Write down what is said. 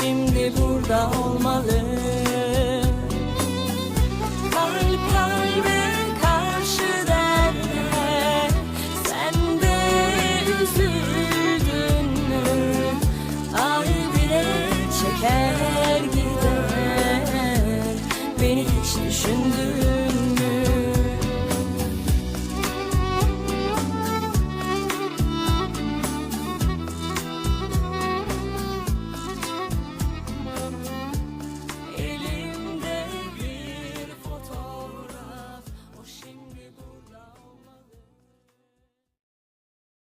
şimdi burada olmalı Kalp kalbe karşı derler Sen de üzüldün mü? Ay bile çeker gider Beni hiç düşündün